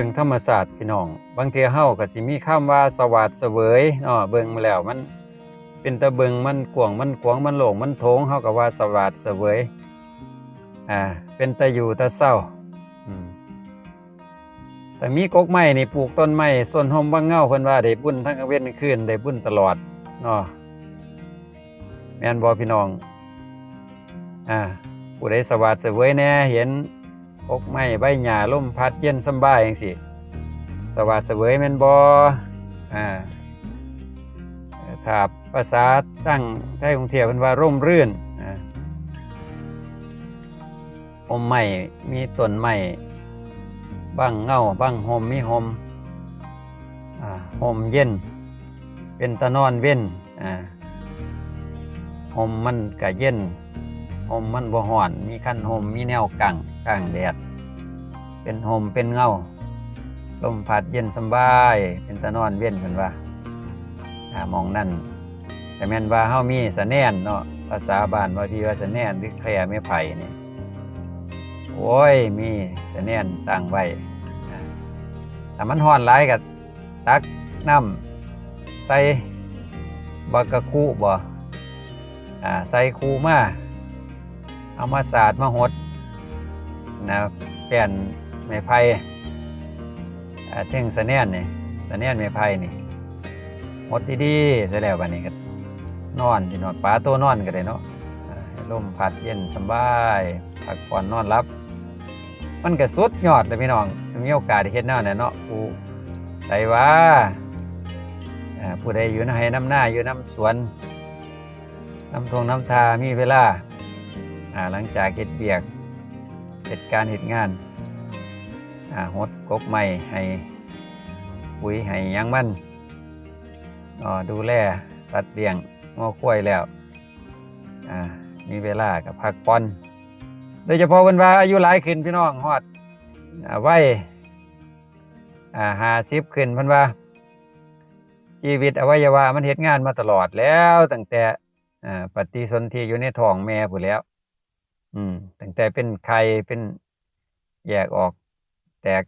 บิ่งธรรมศาสตร์พี่น้อง บางเทีเฮาก็สิมีคำว่าสวัสดเสวยเนาะเบิ่งมาแล้วมัน เป็นตะเบิงมันกวงมันขวงมันโหลงมันโถงเฮาก็ว่าสวัสดเสวยอ่าเป็นตะอยู่ตะเศร้าอืมแต่มีกกไม้นี่ปลูกต้นไม้ส่วนหอมบางเงาเพิ่นว่าได้บุญทั้งกลางเว้นกลางคืนได้บุญตลอดเนาะแม่นบ่พี่น้องอ่าผู้ใดสวัสดเสวยแน่เห็น กกไม้ใบหญ้าลมพัดเย็นสบายจังซี่สวัสดเสวยแมนบอ่าเอ่อถ้าภาษาตั้งไทยกรุงเทพเพิ่นว่าร่มรื่นอ่าอมไม้มีต้นไม้บังเงาบังหมมีหมอ่าห่มเย็น เป็นตะนอนเว้นอ่าห่มมันก็เย็น ห่มมันบ่ฮ้อน มีคันห่มมีแนวกังกังแดด เป็นห่มเป็นเงา ลมพัดเย็นสบาย เป็นตะนอนเว้นเพิ่นว่าอ่ามองนั่นแต่แม่นว่าเฮามีสะแนนเนาะภาษาบ้านบางทีว่าสะแนนหรือแคร่ไม้ไผ่นี่โอ้ยมีสะแนนตั้งไว้อ่มันฮ้อนหลายก็ตักน้ำใส่บักกะคุบ่อ่าใส่คูมา เอามาสาดมาหดนะแป้นไม้ไผ่เท่งสะแนนนี่สะแนนไม้ไผ่นี่หดดีๆเสร็จแล้วบัดนี้ก็นอนที่นอนปลาตัวนอนก็ได้เนาะอ่าให้ลมพัดเย็นสบายพักผ่อนนอนหลับ มันก็สุดยอดเลยพี่น้องมีโอกาสได้เฮ็ดแนวนั้นเนาะผู้ใดว่าผู้ใดอยู่ในน้ำหน้าอยู่น้ำสวนน้ำทงน้ำทามีเวลาาหลังจากเฮ็ดเบียกเหตุการณ์เหตุงานอาหดกกใหม่ให้ปุ๋ยให้ยังมันอดูแลสัตว์เลี้ยงงอควยแล้วอมีเวลากับพักผ่อนโดยเฉพาะวันว่าอายุหลายขึ้นพี่น้องฮอดอ่าวัยห้าสิบขึ้นพันว่า ชีวิตอวัยวะมันเฮ็ดงานมาตลอดแล้วตั้งแต่ปฏิสนธิอยู่ในท้องแม่ผู้แล้ว อืมตั้งแต่เป็นไข่เป็นแยกออก แตก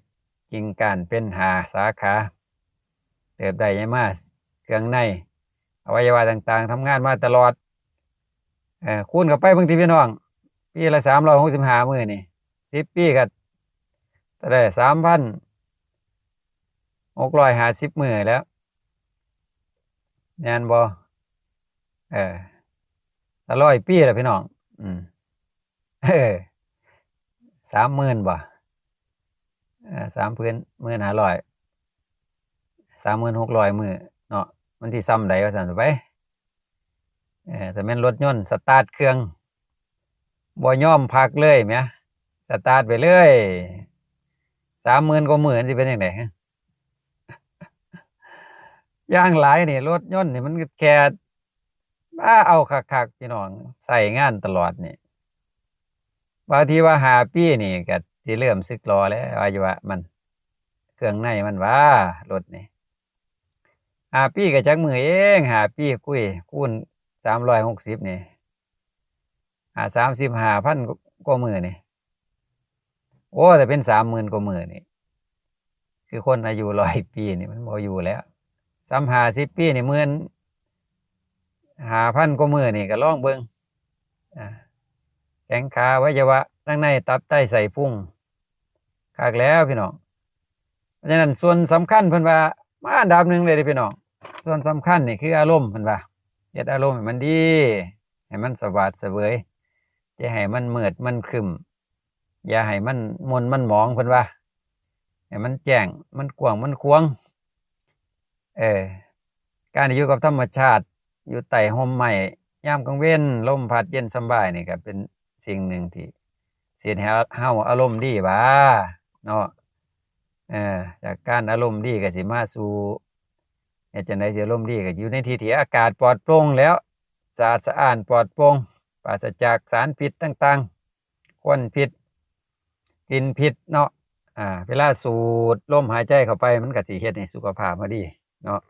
กิ่งก้านเป็นหาสาขา เติบได้ยังมาเครื่องในอวัยวะต่างๆทำงานมาตลอดเออคูณกับไปบางทีพี่น้องปีละสามร้อยหกสิบห้ามือนี่สิบปีก็จะได้สามพันหกร้อยห้าสิบมือแล้วงานบอเออละร้อยปีแล้วพี่น้อง อืม เออสามหมื่นบ่สามพื้นหมื่นห้าร้อยสามหมื่นหกร้อยมือเนาะมันที่ซ้ำใดว่าสั่นไปเออแต่แม่นรถยนต์สตาร์ทเครื่องบ่ย่อมพักเลยแหมสตาร์ทไปเลยสามหมื่นกว่าหมื่นสิเป็นยังไงย่างหลายนี่รถยนต์นี่มันแค่บ้าเอาคักๆพี่น้องใส่งานตลอดนี่ บางทีว่าหาปีนี่ก็สิเริ่มสึกรอแล้วอายุวะมัน เครื่องในมันว่ารถนี่หาปีก็จักมือเองหาปีคุยคูณสามร้อยหกสิบนี่หาสามสิบหาพันกว่ามือนี่โอ้แต่เป็นสามหมื่นกว่ามือนี่คือคนอายุร้อยปีนี่มันบ่อยู่แล้วสามหาสิบปีนี่หมื่นหาพันกว่ามือนี่ก็ลองเบิงอ่า แขงขาไวัยวะทั้งในตับไตใส่พุ่งคากแล้วพี่น้องเพราะฉะนั้นส่วนสำคัญเพิ่นว่ามาอันดับหนึ่งเลยพี่น้องส่วนสำคัญนี่คืออารมณ์เพิ่นว่าเฮ็ดอารมณ์ให้มันดี ให้มันสวัสดเสวยจะให้มันเมืดมันคึมอย่าให้มันมนมันหมองเพิ่นว่าให้มันแจ้งมันกว้างมันควงเออการอยู่กับธรรมชาติอยู่ใต้ห่มไม้ยามกลางเว้นลมพัดเย็นสบายนี่ก็เป็น สิ่งหนึ่งที่เสียให้เฮาอารมณ์ดีบ้าเนาะเออจากการอารมณ์ดีก็สิมาสู่เฮ็ดจังได๋สิอารมณ์ดีก็อยู่ในที่ที่อากาศปลอดโปร่งแล้วสะอาดสะอ้านปลอดโปร่งปราศจากสารพิษต่างๆควันพิษกินพิษเนาะอ่าเวลาสูดลมหายใจเข้าไปมันก็สิเฮ็ดให้สุขภาพบ่ดีเนาะ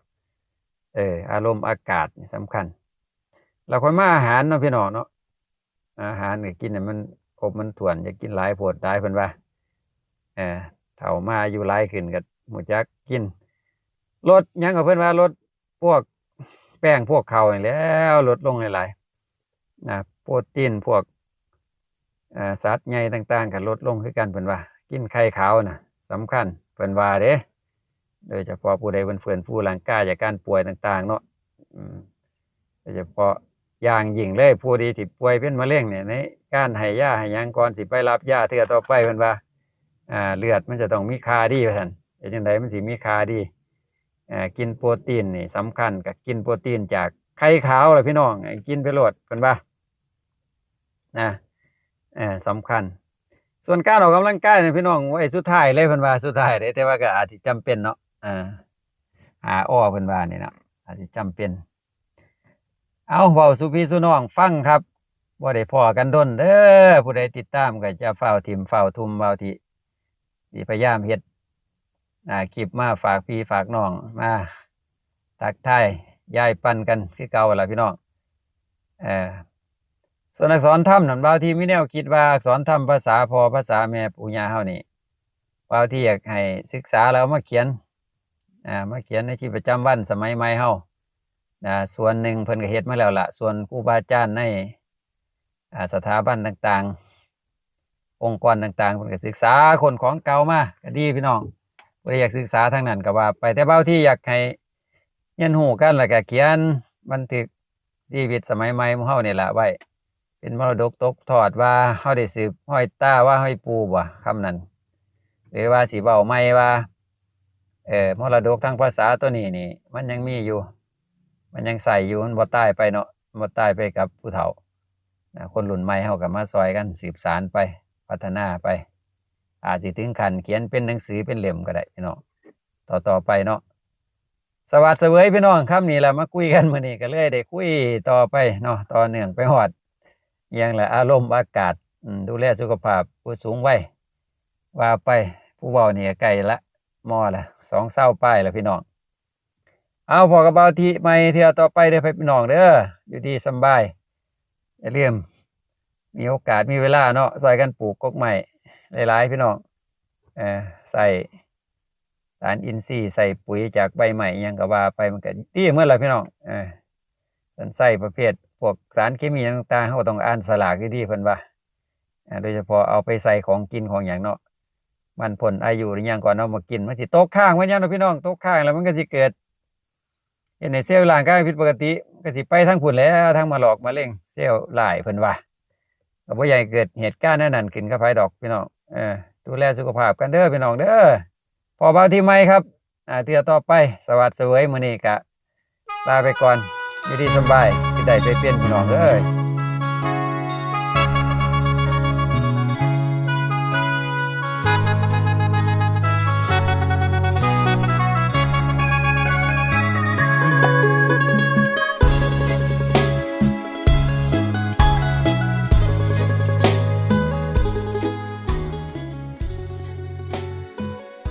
เอออารมณ์อากาศนี่สำคัญเราค่อยมาอาหารเนาะพี่น้องเนาะ อาหารก็กินมันครบมันถ้วนอย่ากินหลายโพดหลายเพิ่นว่าเออทเฒ่ามาอายุหลายขึ้นก็หูจักกินลดยังกับเพิ่นว่าลดพวกแป้งพวกข้าวนี่แล้วลดลงหลายๆนะโปรตีนพวกสัตว์ใหญ่ต่างๆก็ลดลงคือกันเพิ่นว่า กินไข่ขาวนะสำคัญเพิ่นว่าเด้โดยเฉพาะผู้ใดเพิ่นเฟื้นฟูร่างกายจากการป่วยต่าง ๆ เนาะโดยเฉพาะ อย่างยิ่งเลยผู้ที่ที่ป่วยเป็นมะเร็งเนี่ยในการให้ยาให้ยังก่อนสิไปรับยาเทื่อต่อไปเพิ่นว่าอ่าเลือดมันจะต้องมีค่าดีว่าซั่นเฮ็ดจังไดมันสิมีค่าดีอ่ากินโปรตีนนี่สำคัญกับกินโปรตีนจากไข่ขาวล่ะพี่น้องกินไปโลดเพิ่นว่านะเออสำคัญ ส่วนการออกกำลังกายเนี่ยพี่น้องไว้สุดท้ายเลยเพิ่นว่าสุดท้ายเด้แต่ว่าก็อาจสิจำเป็นเนาะอ่าหาอ้อเพิ่นว่านี่เนะอาจสิจำเป็น เอาเว้าสู่พี่สู่น้องฟังครับบ่ได้พอกันด้นเด้อผู้ใดติดตามก็จะเฝ้าทิมเฝ้าทุมเฝ้าที่สิพยายามเฮ็ดอ่าคลิปมาฝากพี่ฝากน้องมาทักทายยายปันกันคือเก่าละพี่น้องเออส่วนอักษรธรรมนั่นบางทีไมีแนวคิดว่าอักษรธรรมภาษาพอภาษาแม่ปู่ย่าเฮานี่บางทีอยากให้ศึกษาแล้วมาเขียนอ่ามาเขียนในชีวิตประจำวันสมัยใหม่เฮา อ่าส่วนหนึ่งเพิ่นก็เฮ็ดมาแล้วล่ะส่วนครูบาอาจารย์ในสถาบันต่างๆ องค์กรต่างๆเพิ่นก็ศึกษาคนของเก่ามาก็ดีพี่น้องบ่ได้อยากศึกษาทางนั้นก็ว่า ไปแต่บาที่อยากให้เรียนรู้กันแล้วก็เขียนบันทึกชีวิตสมัยใหม่ของเฮานี่ล่ะไว้เป็นมรดกตกทอดว่าเฮาได้สืบห้อยตาว่าห้อยปูบ่คำนั้นหรือว่าสิเว้าใหม่ว่าเอ่อมรดกทางภาษาตัวนี้นี่ มันยังมีอยู่ มันยังใส่อยู่มันบ่ตายไปเนาะบ่ตายไปกับผู้เฒ่าคนรุ่นใหม่เฮาก็มาซอยกันสืบสารไปพัฒนาไป อาจสิถึงขั้นเขียนเป็นหนังสือเป็นเล่มก็ได้พี่น้องต่อต่อไปเนาะสวัสดีเสวยพี่น้องคำนี้แหละมาคุยกันมื้อนี้ก็เลยได้คุยต่อไปเนาะต่อเนื่องไปฮอดอหยังแหละอารมณ์อากาศดูแลสุขภาพผู้สูงวัยว่าไปผู้เว้านี่ก็ใกล้ละมอละสองเศร้าป้ายละพี่น้อง เอาพอกระเบาทีไม่เที่ยวต่อไปเด้อพี่น้องเด้ออยู่ดีสบายอย่าลืมมีโอกาสมีเวลาเนาะซอยกันปลูกกกใหม่หลายๆพี่น้องเออใส่สารอินทรีย์ใส่ปุ๋ยจากใบใหม่ยังก็ว่าไปมันก็ดีเมื่อไรพี่น้องเออสันไส้ประเภทพวกสารเคมีต่างๆเขาก็ต้องอ่านสลากดีๆเพิ่นว่าอ่าโดยเฉพาะเอาไปใส่ของกินของอย่างเนาะมันผลอายุหรือยังก่อนเอามากินมันสิตกข้างไว้ยังเนาะพี่น้องตกข้างแล้วมันก็สิเกิด เห็นในเซลล์ร่างกายผิดปกติก็สิไปทั้งผุนแล้วทั้งมาหลอกมาเล่งเซลล์หลายเพิ่นว่าก็บ่ใหญ่เกิดเหตุการณ์นั้นนั่นขึ้นกับไผดอกพี่น้องเออดูแลสุขภาพกันเด้อพี่น้องเด้อพอเบาที่ไม่ครับอ่าเทื่อต่อไปสวัสดีสวยมื้อนี้กะลาไปก่อนอยู่ดีสบายที่ได้ไปเปลี่ยนพี่น้องเด้อ